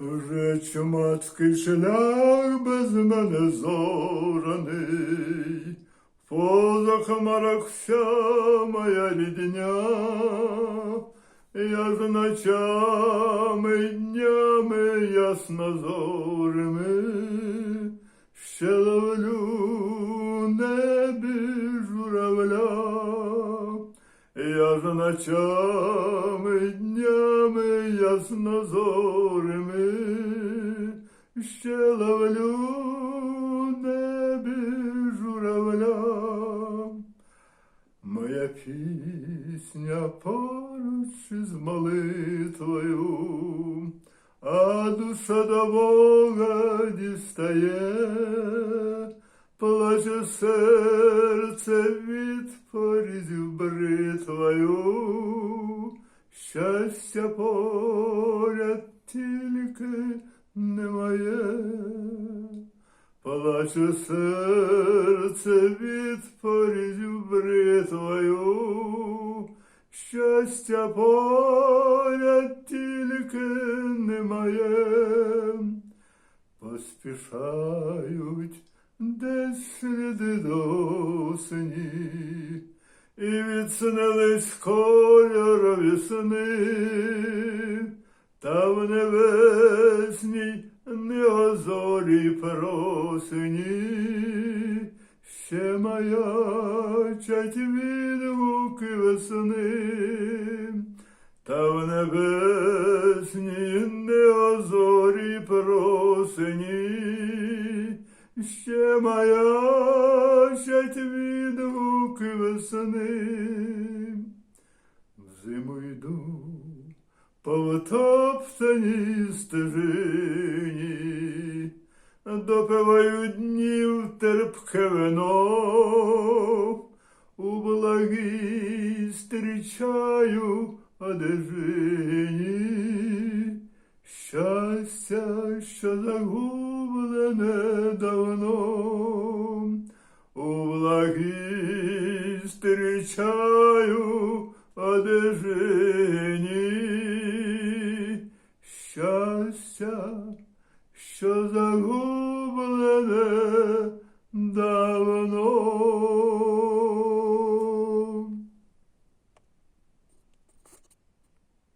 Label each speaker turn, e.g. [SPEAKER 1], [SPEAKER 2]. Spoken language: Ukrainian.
[SPEAKER 1] Вже чумацький шлях без мене зораний, поза хмарах вся моя рідня, я з ночами днями ясно зорими, ще ловлю небі журавля. Ж ночами днями ясно зорими, ще ловлю небі журавля. Моя пісня поруч із молитвою, а душа до Бога дістає, плаче серце від порізів бритвою, щастя поряд тільки немає. Плаче серце від порізів бритвою, щастя поряд тільки немає. Поспішають десь сліди до осені, і відснились кольорові сни, та в небесній неозорій просині, ще маячать відгуки весни, та в небесній неозорій просині, ще маячать відгуки весни. Взиму йду по втоптаній стежині, допиваю днів терпке вино, у благій стрічаю одежині, щастя, що загублене давно, у благій стрічаю одежині, щастя, що загублене